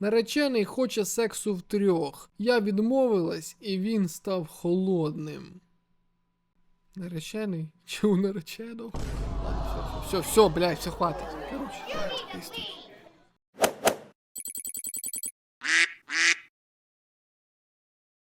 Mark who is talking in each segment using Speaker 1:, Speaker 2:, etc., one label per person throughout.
Speaker 1: Наречений хоче сексу втрьох. Я відмовилась, і він став холодним. Наречений? Чи у нареченого? Все, все, все, блядь, все хватить. Короче.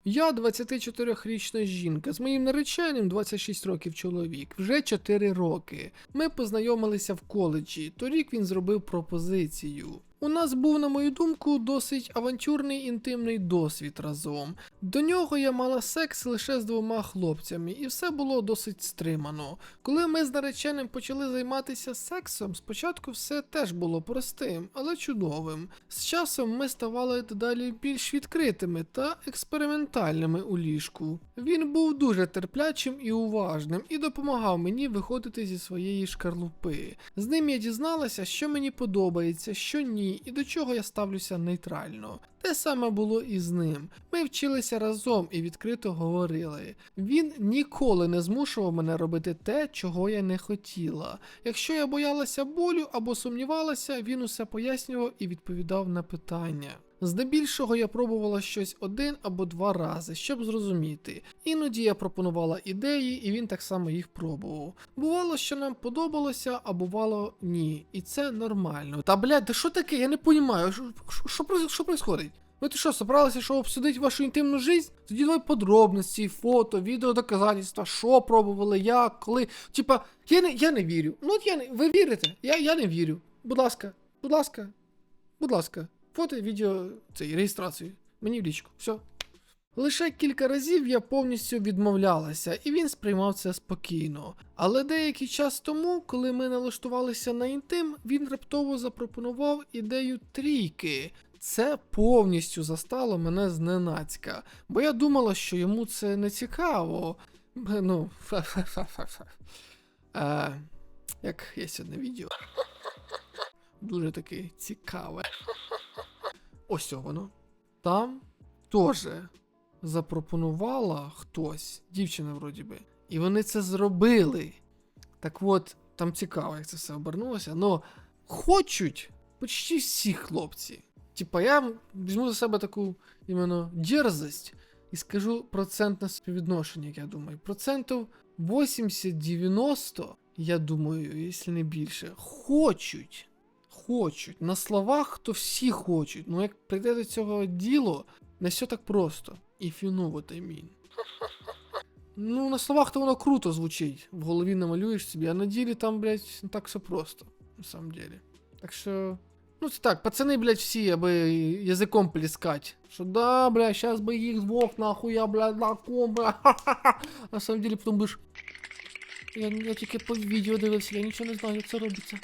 Speaker 1: Я 24-річна жінка з моїм нареченим 26 років чоловік, вже 4 роки. Ми познайомилися в коледжі. Торік він зробив пропозицію. У нас був, на мою думку, досить авантюрний інтимний досвід разом. До нього я мала секс лише з двома хлопцями, і все було досить стримано. Коли ми з нареченим почали займатися сексом, спочатку все теж було простим, але чудовим. З часом ми ставали дедалі більш відкритими та експериментальними у ліжку. Він був дуже терплячим і уважним і допомагав мені виходити зі своєї шкарлупи. З ним я дізналася, що мені подобається, що ні, і до чого я ставлюся нейтрально. Те саме було і з ним. Ми вчилися разом і відкрито говорили. Він ніколи не змушував мене робити те, чого я не хотіла. Якщо я боялася болю або сумнівалася, він усе пояснював і відповідав на питання. Здебільшого я пробувала щось один або два рази, щоб зрозуміти. Іноді я пропонувала ідеї, і він так само їх пробував. Бувало, що нам подобалося, а бувало ні. І це нормально. Та блядь, да що таке? Я не розумію, що, що, происходить? Ви ти що, собралися, що обсудити вашу інтимну жизнь? Тоді давай подробності, фото, відео, доказательства, що пробували, як, коли. Типа, я не, я не вірю. Ну от я не. Ви вірите? Я, я не вірю. Будь ласка, будь ласка, будь ласка. Фото, відео, цей, реєстрацію. Мені в лічку. Все. Лише кілька разів я повністю відмовлялася, і він сприймав це спокійно. Але деякий час тому, коли ми налаштувалися на інтим, він раптово запропонував ідею трійки. Це повністю застало мене зненацька, бо я думала, що йому це не цікаво. Ну. Е, як є одне відео. Дуже таке цікаве. Ось воно. Там теж запропонувала хтось, дівчина вроді би. І вони це зробили. Так от, там цікаво, як це все обернулося. Но хочуть почти всі хлопці. Типа, я візьму за себе таку іменно дерзость і скажу процентне співвідношення, як я думаю. Процентів 80-90, я думаю, якщо не більше, хочуть. Хочуть. На словах то всі хочуть. Ну як прийде до цього діло, не все так просто. If you know what I mean. Ну, на словах то воно круто звучить. В голові намалюєш собі, а на ділі там, блядь, не так все просто. На самом деле. Так що. Ну, це так, пацани, блядь, всі, аби язиком плескать. Що да, бля, щас би їх двох нахуй, я, блядь, лаком, бля. ха-ха-ха. На самом деле потім будеш. Я, я тільки по відео дивився, я нічого не знаю, як це робиться.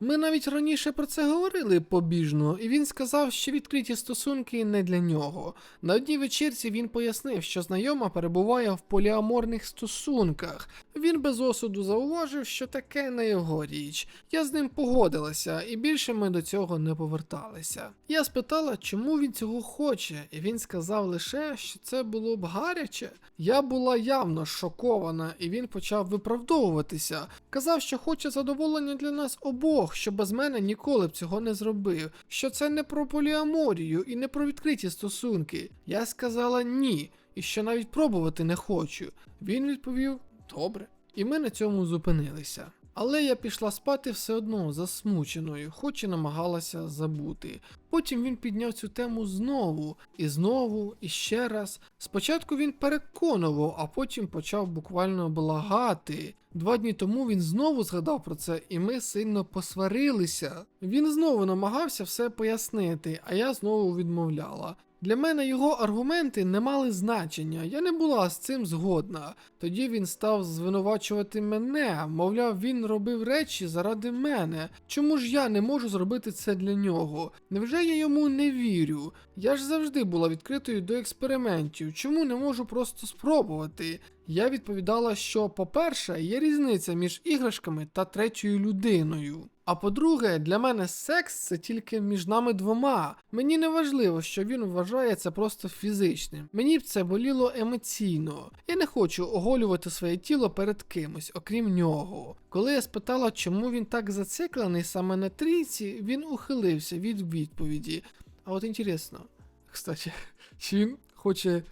Speaker 1: Ми навіть раніше про це говорили побіжно, і він сказав, що відкриті стосунки не для нього. На одній вечірці він пояснив, що знайома перебуває в поліаморних стосунках. Він без осуду зауважив, що таке не його річ. Я з ним погодилася, і більше ми до цього не поверталися. Я спитала, чому він цього хоче, і він сказав лише, що це було б гаряче. Я була явно шокована, і він почав виправдовуватися. Казав, що хоче задоволення для нас обох, що без мене ніколи б цього не зробив, що це не про поліаморію і не про відкриті стосунки. Я сказала ні, і що навіть пробувати не хочу. Він відповів добре. І ми на цьому зупинилися. Але я пішла спати все одно засмученою, хоч і намагалася забути. Потім він підняв цю тему знову, і знову, і ще раз. Спочатку він переконував, а потім почав буквально благати. Два дні тому він знову згадав про це, і ми сильно посварилися. Він знову намагався все пояснити, а я знову відмовляла. Для мене його аргументи не мали значення, я не була з цим згодна. Тоді він став звинувачувати мене, мовляв, він робив речі заради мене. Чому ж я не можу зробити це для нього? Невже я йому не вірю? Я ж завжди була відкритою до експериментів. Чому не можу просто спробувати? Я відповідала, що, по-перше, є різниця між іграшками та третьою людиною. А по-друге, для мене секс це тільки між нами двома. Мені не важливо, що він вважає це просто фізичним. Мені б це боліло емоційно. Я не хочу оголювати своє тіло перед кимось, окрім нього. Коли я спитала, чому він так зациклений саме на трійці, він ухилився від відповіді. А от інтересно, кстати, чи він хоче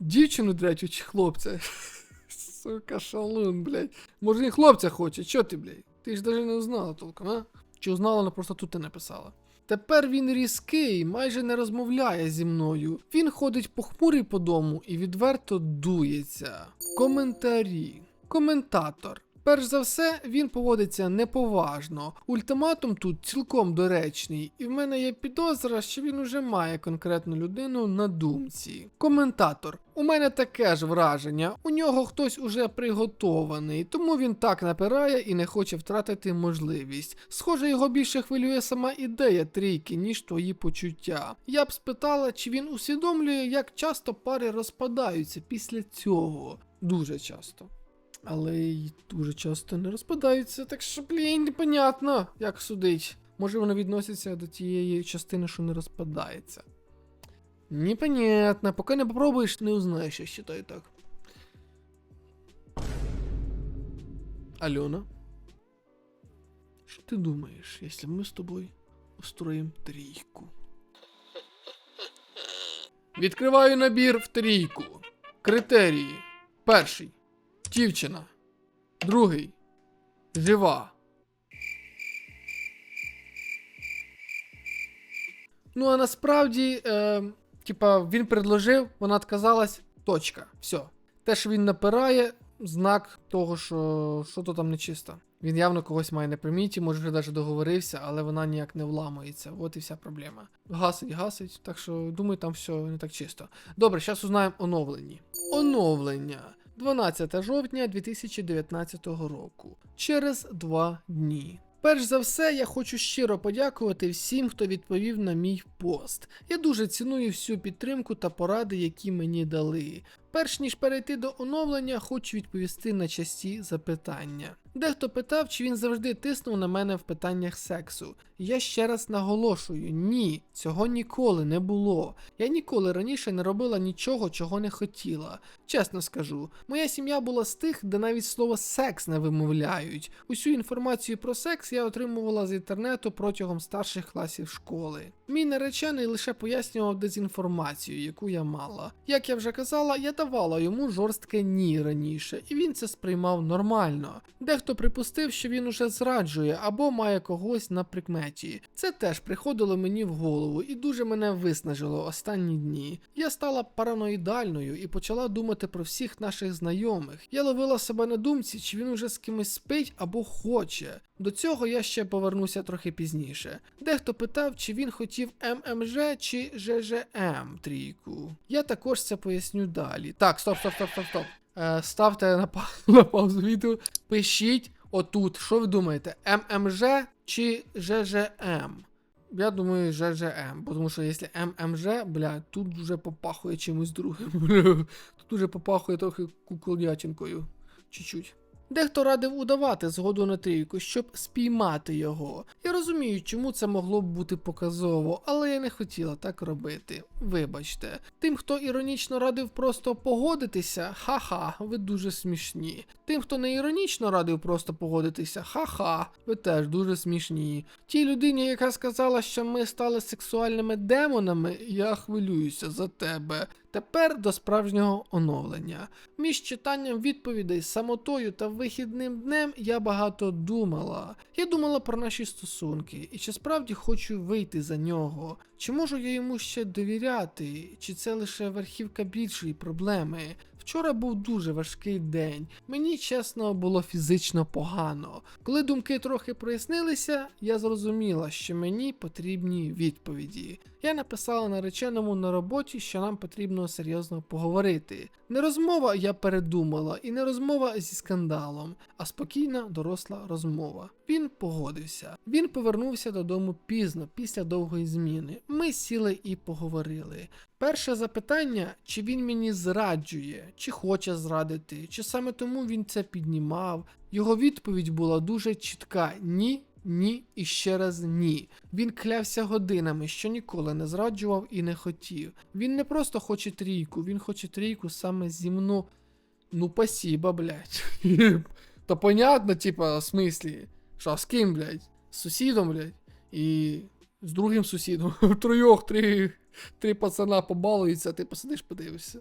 Speaker 1: дівчину третю чи хлопця? Сука, шалун, блядь. Може він хлопця хоче, чо ти, блядь? Ти ж навіть не узнала толком, а? Чи узнала, але просто тут ти написала. Тепер він різкий, майже не розмовляє зі мною. Він ходить похмурий по дому і відверто дується. Коментарі. Коментатор. Перш за все, він поводиться неповажно. Ультиматум тут цілком доречний, і в мене є підозра, що він уже має конкретну людину на думці. Коментатор. У мене таке ж враження. У нього хтось уже приготований, тому він так напирає і не хоче втратити можливість. Схоже, його більше хвилює сама ідея трійки, ніж твої почуття. Я б спитала, чи він усвідомлює, як часто пари розпадаються після цього. Дуже часто. Але й дуже часто не розпадаються, так що, блін, непонятно, як судить. Може воно відноситься до тієї частини, що не розпадається. Непонятно, поки не попробуєш, не узнаєш, я считаю так. Альона, що ти думаєш, якщо ми з тобою устроїмо трійку? Відкриваю набір в трійку. Критерії. Перший. Дівчина. Другий. Жива. Ну, а насправді, е, типа, він предложив, вона отказалась. Точка. Все. Те, що він напирає, знак того, що що то там нечисто. Він явно когось має на приміті, може вже навіть договорився, але вона ніяк не вламується. От і вся проблема. Гасить, гасить, так що думаю, там все не так чисто. Добре, зараз узнаємо оновлені. Оновлення. 12 жовтня 2019 року. Через два дні. Перш за все, я хочу щиро подякувати всім, хто відповів на мій пост. Я дуже ціную всю підтримку та поради, які мені дали. Перш ніж перейти до оновлення, хочу відповісти на часті запитання. Дехто питав, чи він завжди тиснув на мене в питаннях сексу. Я ще раз наголошую: ні, цього ніколи не було. Я ніколи раніше не робила нічого, чого не хотіла. Чесно скажу, моя сім'я була з тих, де навіть слово секс не вимовляють. Усю інформацію про секс я отримувала з інтернету протягом старших класів школи. Мій наречений лише пояснював дезінформацію, яку я мала. Як я вже казала, я давала йому жорстке ні раніше, і він це сприймав нормально. Дехто припустив, що він уже зраджує або має когось на прикметі. Це теж приходило мені в голову і дуже мене виснажило останні дні. Я стала параноїдальною і почала думати про всіх наших знайомих. Я ловила себе на думці, чи він уже з кимось спить або хоче. До цього я ще повернуся трохи пізніше. Дехто питав, чи він хотів ММЖ чи ЖЖМ трійку. Я також це поясню далі. Так, стоп, стоп, стоп, стоп, стоп. Е, ставте на, па- на паузу відео, пишіть отут, що ви думаєте, ММЖ чи ЖЖМ? Я думаю, ЖЖМ, тому що якщо ММЖ, бля, тут вже попахує чимось другим. Тут уже попахує трохи куколячинкою. Чуть-чуть. Дехто радив удавати згоду на трійку, щоб спіймати його. Розумію, чому це могло б бути показово, але я не хотіла так робити. Вибачте. Тим, хто іронічно радив просто погодитися, ха-ха, ви дуже смішні. Тим, хто не іронічно радив просто погодитися, ха-ха, ви теж дуже смішні. Тій людині, яка сказала, що ми стали сексуальними демонами, я хвилююся за тебе. Тепер до справжнього оновлення. Між читанням відповідей, самотою та вихідним днем я багато думала. Я думала про наші стосунки, і чи справді хочу вийти за нього. Чи можу я йому ще довіряти, чи це лише верхівка більшої проблеми? Вчора був дуже важкий день. Мені чесно було фізично погано. Коли думки трохи прояснилися, я зрозуміла, що мені потрібні відповіді. Я написала нареченому на роботі, що нам потрібно серйозно поговорити. Не розмова я передумала, і не розмова зі скандалом, а спокійна доросла розмова. Він погодився. Він повернувся додому пізно, після довгої зміни. Ми сіли і поговорили. Перше запитання, чи він мені зраджує, чи хоче зрадити, чи саме тому він це піднімав. Його відповідь була дуже чітка: ні, ні і ще раз ні. Він клявся годинами, що ніколи не зраджував і не хотів. Він не просто хоче трійку, він хоче трійку саме зі мною. Ну, спасибо, блядь. То понятно, типа, в смислі, що з ким, блядь? З сусідом, блядь. І з другим сусідом. Трьох, три, три пацана побалуються, а ти посидиш, подивишся.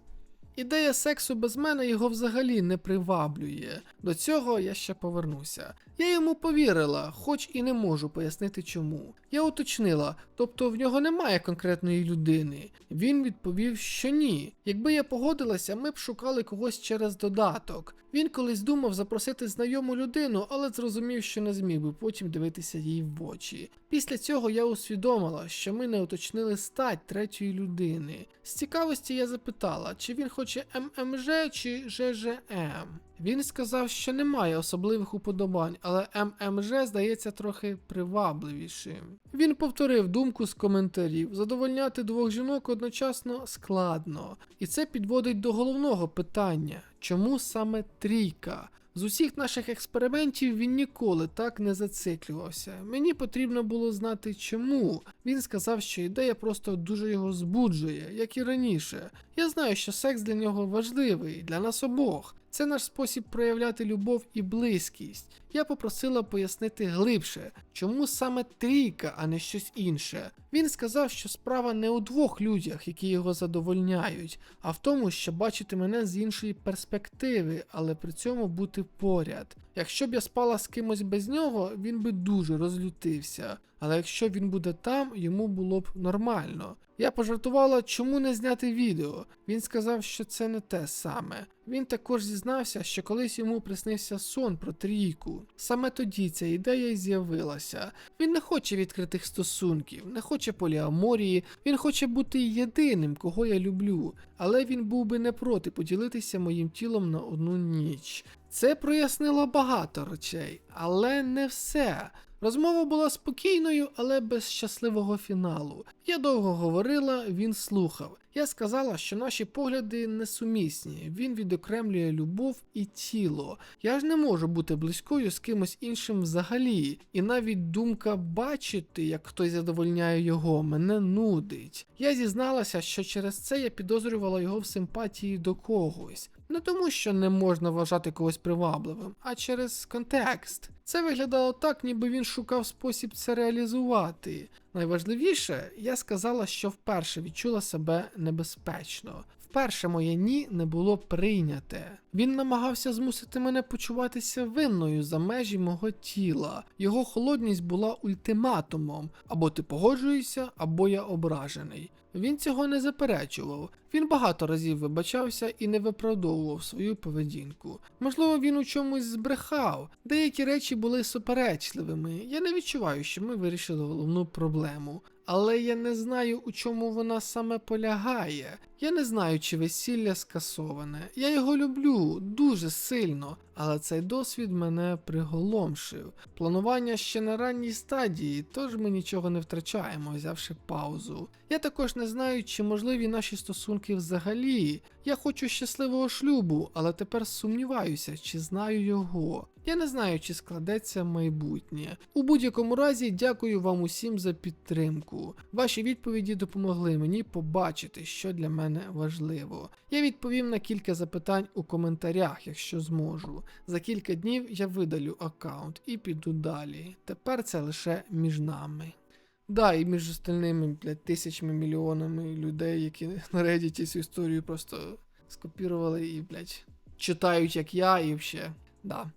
Speaker 1: Ідея сексу без мене його взагалі не приваблює. До цього я ще повернуся. Я йому повірила, хоч і не можу пояснити чому. Я уточнила, тобто в нього немає конкретної людини. Він відповів, що ні. Якби я погодилася, ми б шукали когось через додаток. Він колись думав запросити знайому людину, але зрозумів, що не зміг би потім дивитися їй в очі. Після цього я усвідомила, що ми не уточнили стать третьої людини. З цікавості я запитала, чи він хоче ММЖ чи ЖЖМ. Він сказав, що немає особливих уподобань, але ММЖ здається трохи привабливішим. Він повторив думку з коментарів: задовольняти двох жінок одночасно складно. І це підводить до головного питання: чому саме трійка? З усіх наших експериментів він ніколи так не зациклювався. Мені потрібно було знати чому. Він сказав, що ідея просто дуже його збуджує, як і раніше. Я знаю, що секс для нього важливий, для нас обох. Це наш спосіб проявляти любов і близькість. Я попросила пояснити глибше, чому саме трійка, а не щось інше. Він сказав, що справа не у двох людях, які його задовольняють, а в тому, що бачити мене з іншої перспективи, але при цьому бути поряд. Якщо б я спала з кимось без нього, він би дуже розлютився. Але якщо він буде там, йому було б нормально. Я пожартувала, чому не зняти відео. Він сказав, що це не те саме. Він також зізнався, що колись йому приснився сон про трійку. Саме тоді ця ідея й з'явилася. Він не хоче відкритих стосунків, не хоче поліаморії, він хоче бути єдиним, кого я люблю, але він був би не проти поділитися моїм тілом на одну ніч. Це прояснило багато речей, але не все. Розмова була спокійною, але без щасливого фіналу. Я довго говорила, він слухав. Я сказала, що наші погляди несумісні. Він відокремлює любов і тіло. Я ж не можу бути близькою з кимось іншим взагалі. І навіть думка бачити, як хтось задовольняє його, мене нудить. Я зізналася, що через це я підозрювала його в симпатії до когось. Не тому, що не можна вважати когось привабливим, а через контекст. Це виглядало так, ніби він шукав спосіб це реалізувати. Найважливіше, я сказала, що вперше відчула себе небезпечно. Вперше моє ні не було прийняте. Він намагався змусити мене почуватися винною за межі мого тіла. Його холодність була ультиматумом: або ти погоджуєшся, або я ображений. Він цього не заперечував. Він багато разів вибачався і не виправдовував свою поведінку. Можливо, він у чомусь збрехав. Деякі речі були суперечливими. Я не відчуваю, що ми вирішили головну проблему. Але я не знаю, у чому вона саме полягає. Я не знаю, чи весілля скасоване. Я його люблю дуже сильно, але цей досвід мене приголомшив. Планування ще на ранній стадії, тож ми нічого не втрачаємо, взявши паузу. Я також не знаю, чи можливі наші стосунки взагалі. Я хочу щасливого шлюбу, але тепер сумніваюся, чи знаю його. Я не знаю, чи складеться майбутнє. У будь-якому разі, дякую вам усім за підтримку. Ваші відповіді допомогли мені побачити, що для мене важливо. Я відповім на кілька запитань у коментарях, якщо зможу. За кілька днів я видалю аккаунт і піду далі. Тепер це лише між нами. Да, і між остальними, блядь, тисячами мільйонами людей, які на Reddit цю історію просто скопірували і, блядь, читають, як я, і взагалі, да.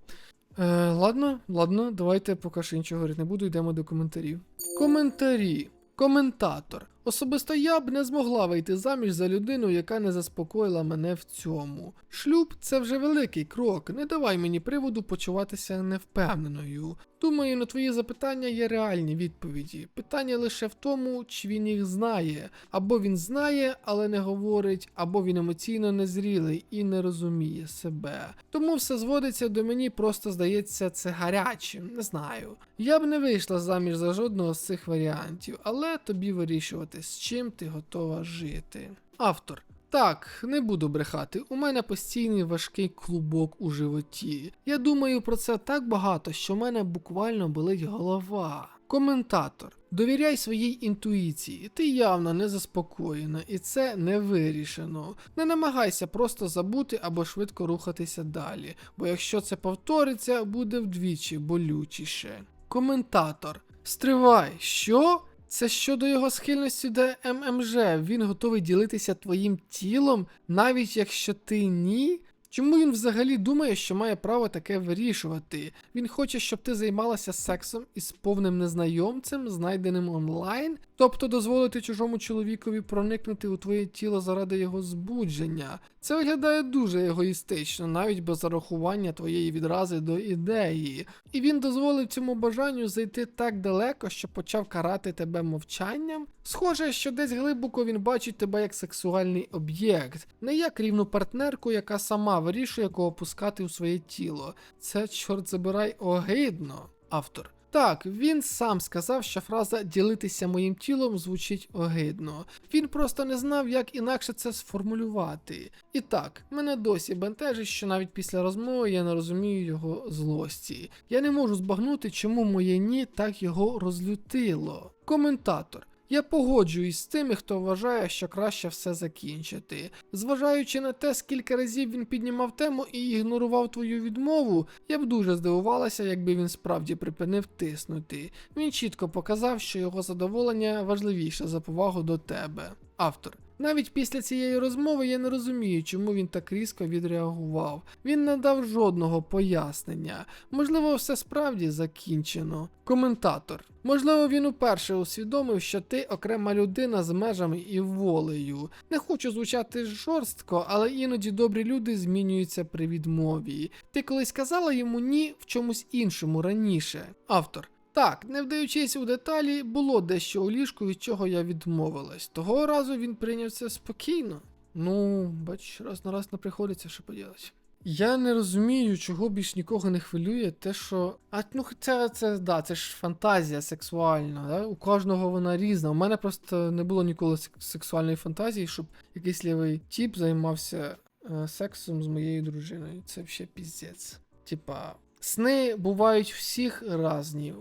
Speaker 1: Е, ладно, ладно, давайте поки що нічого говорити не буду, йдемо до коментарів. Коментарі. Коментатор. Особисто я б не змогла вийти заміж за людину, яка не заспокоїла мене в цьому. Шлюб це вже великий крок. Не давай мені приводу почуватися невпевненою. Думаю, на твої запитання є реальні відповіді. Питання лише в тому, чи він їх знає. Або він знає, але не говорить, або він емоційно незрілий і не розуміє себе. Тому все зводиться до мені, просто здається це гарячим, не знаю. Я б не вийшла заміж за жодного з цих варіантів, але тобі вирішувати, з чим ти готова жити. Автор. Так, не буду брехати. У мене постійний важкий клубок у животі. Я думаю про це так багато, що в мене буквально болить голова. Коментатор. Довіряй своїй інтуїції, ти явно не заспокоєна, і це не вирішено. Не намагайся просто забути або швидко рухатися далі, бо якщо це повториться, буде вдвічі болючіше. Коментатор. Стривай, що? Це щодо його схильності до ММЖ. Він готовий ділитися твоїм тілом, навіть якщо ти ні. Чому він взагалі думає, що має право таке вирішувати? Він хоче, щоб ти займалася сексом із повним незнайомцем, знайденим онлайн, тобто дозволити чужому чоловікові проникнути у твоє тіло заради його збудження. Це виглядає дуже егоїстично, навіть без зарахування твоєї відрази до ідеї. І він дозволив цьому бажанню зайти так далеко, що почав карати тебе мовчанням. Схоже, що десь глибоко він бачить тебе як сексуальний об'єкт, не як рівну партнерку, яка сама вирішує, кого пускати у своє тіло. Це, чорт забирай, огидно. Автор. Так, він сам сказав, що фраза ділитися моїм тілом звучить огидно. Він просто не знав, як інакше це сформулювати. І так, мене досі бентежить, що навіть після розмови я не розумію його злості. Я не можу збагнути, чому моє ні так його розлютило. Коментатор. Я погоджуюсь з тими, хто вважає, що краще все закінчити. Зважаючи на те, скільки разів він піднімав тему і ігнорував твою відмову, я б дуже здивувалася, якби він справді припинив тиснути. Він чітко показав, що його задоволення важливіше за повагу до тебе. Автор. Навіть після цієї розмови я не розумію, чому він так різко відреагував. Він не дав жодного пояснення. Можливо, все справді закінчено. Коментатор. Можливо, він уперше усвідомив, що ти окрема людина з межами і волею. Не хочу звучати жорстко, але іноді добрі люди змінюються при відмові. Ти колись казала йому ні в чомусь іншому раніше. Автор. Так, не вдаючись у деталі, було дещо у ліжку, від чого я відмовилась. Того разу він прийняв це спокійно. Ну, бач, раз на раз не приходиться, що поділати. Я не розумію, чого більш нікого не хвилює, те, що. А ну це, це, да, це ж фантазія сексуальна, да? у кожного вона різна. У мене просто не було ніколи сексуальної фантазії, щоб якийсь лівий тіп займався е, сексом з моєю дружиною. Це взагалі піздець. Типа. Сни бувають всіх різні.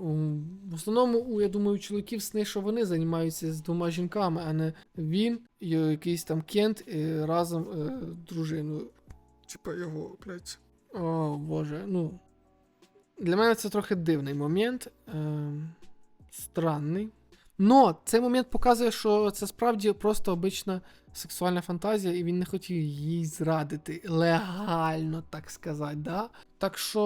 Speaker 1: В основному, я думаю, у чоловіків сни, що вони займаються з двома жінками, а не він і якийсь там кент е, разом е, з дружиною. Типа його, блядь. О, боже, ну. Для мене це трохи дивний момент. Е, странний. Но цей момент показує, що це справді просто обична сексуальна фантазія, і він не хотів їй зрадити легально, так сказати, да? Так що,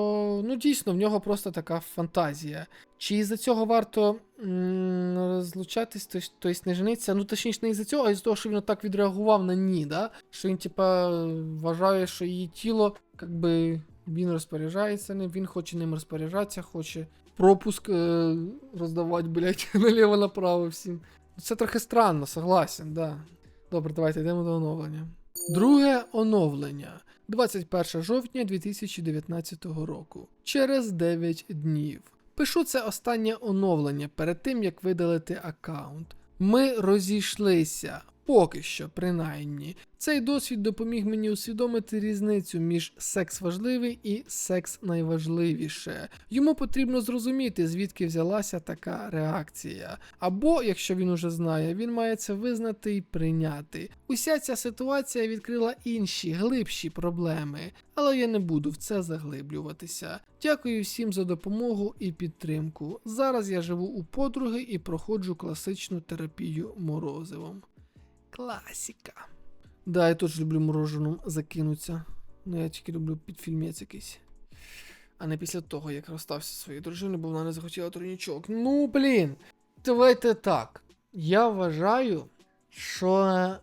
Speaker 1: ну дійсно, в нього просто така фантазія. Чи із-за цього варто розлучатись, то- тобто не жениться? Ну, точніше, не із-за цього, а із-за того, що він так відреагував на ні, да? Що він, типа, вважає, що її тіло, якби він розпоряджається ним, він хоче ним розпоряджатися, хоче пропуск е, роздавати, блядь, наліво-направо всім. Це трохи странно, согласен, да. Добре, давайте йдемо до оновлення. Друге оновлення. 21 жовтня 2019 року. Через 9 днів. Пишу це останнє оновлення перед тим, як видалити аккаунт. Ми розійшлися. Поки що, принаймні. Цей досвід допоміг мені усвідомити різницю між секс важливий і секс найважливіше. Йому потрібно зрозуміти, звідки взялася така реакція. Або, якщо він уже знає, він має це визнати і прийняти. Уся ця ситуація відкрила інші, глибші проблеми, але я не буду в це заглиблюватися. Дякую всім за допомогу і підтримку. Зараз я живу у подруги і проходжу класичну терапію морозивом. Класіка. Да, я теж люблю мороженым закинутися. Ну я тільки люблю під фільмець якийсь. А не після того, як розстався зі своєю дружиною, бо вона не захотіла турнічок. Ну, блін. Давайте так. Я вважаю, що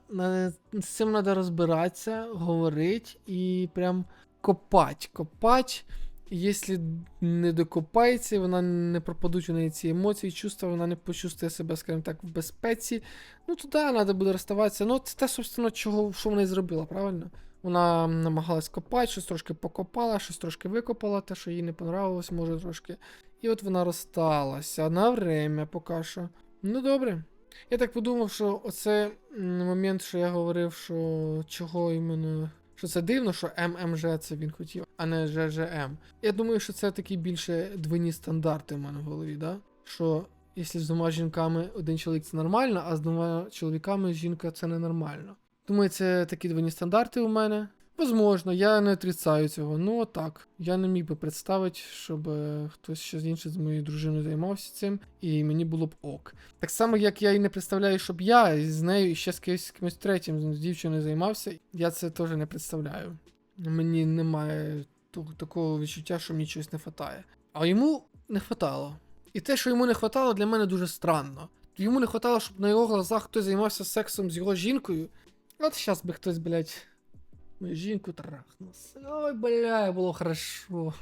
Speaker 1: з цим треба розбиратися, говорити і прям копать. Копать. Якщо не докопається, вона не пропадуть у неї ці емоції, чувства, вона не почувствує себе, скажімо так, в безпеці. Ну, то да, треба буде розставатися. Ну, це те, собственно, чого, що вона і зробила, правильно? Вона намагалась копати, щось трошки покопала, щось трошки викопала, те, що їй не понравилось, може трошки. І от вона розсталася на время поки що. Ну добре. Я так подумав, що оце момент, що я говорив, що чого іменно. Що це дивно, що ММЖ це він хотів, а не ЖЖМ. Я думаю, що це такі більше двойні стандарти в мене в голові, да? Що якщо з двома жінками один чоловік це нормально, а з двома чоловіками жінка це ненормально. Думаю, це такі двойні стандарти у мене. Возможно, я не отрицаю цього. Ну так. Я не міг би представити, щоб е, хтось ще інший з моєю дружиною займався цим, і мені було б ок. Так само, як я і не представляю, щоб я з нею і ще з кимось, з третім з дівчиною займався, я це теж не представляю. Мені немає такого відчуття, що мені чогось не вистачає. А йому не хватало. І те, що йому не хватало, для мене дуже странно. Йому не хватало, щоб на його глазах хтось займався сексом з його жінкою. От щас би хтось, блядь, жінку трахнувся. Ой, бля, було хорошо.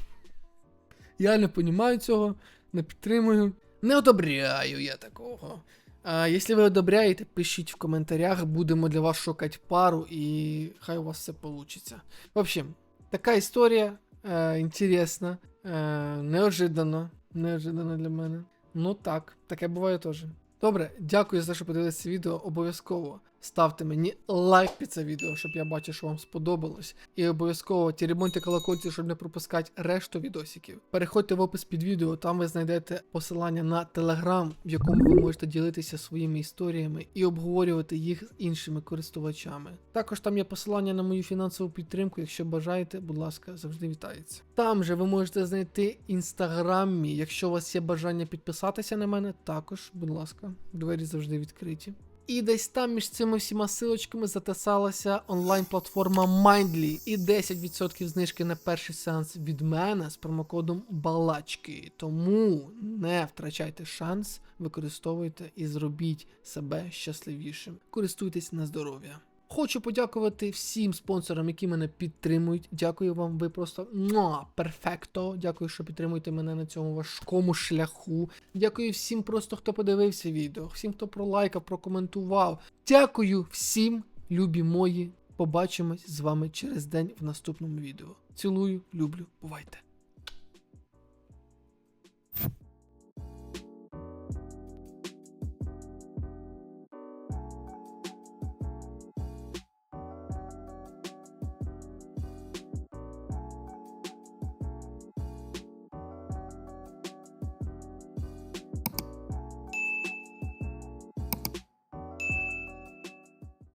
Speaker 1: Я не розумію цього, не підтримую. Не одобряю я такого. А якщо ви одобряєте, пишіть в коментарях, будемо для вас шукати пару, і хай у вас все вийде. В общем, така історія е, інтересна, е, неожиданно. Неожиданно для мене. Ну так, таке буває теж. Добре, дякую за те, що подивилися відео. Обов'язково ставте мені лайк під це відео, щоб я бачив, що вам сподобалось. І обов'язково тірімоньте колокольці, щоб не пропускати решту відосиків. Переходьте в опис під відео, там ви знайдете посилання на телеграм, в якому ви можете ділитися своїми історіями і обговорювати їх з іншими користувачами. Також там є посилання на мою фінансову підтримку. Якщо бажаєте, будь ласка, завжди вітається. Там же ви можете знайти інстаграм мій. Якщо у вас є бажання підписатися на мене, також, будь ласка, двері завжди відкриті. І десь там між цими всіма силочками затисалася онлайн-платформа Mindly і 10% знижки на перший сеанс від мене з промокодом Балачки. Тому не втрачайте шанс, використовуйте і зробіть себе щасливішим. Користуйтесь на здоров'я. Хочу подякувати всім спонсорам, які мене підтримують. Дякую вам, ви просто муа, перфекто. Дякую, що підтримуєте мене на цьому важкому шляху. Дякую всім, просто хто подивився відео, всім, хто пролайкав, прокоментував. Дякую всім, любі мої. Побачимось з вами через день в наступному відео. Цілую, люблю, бувайте.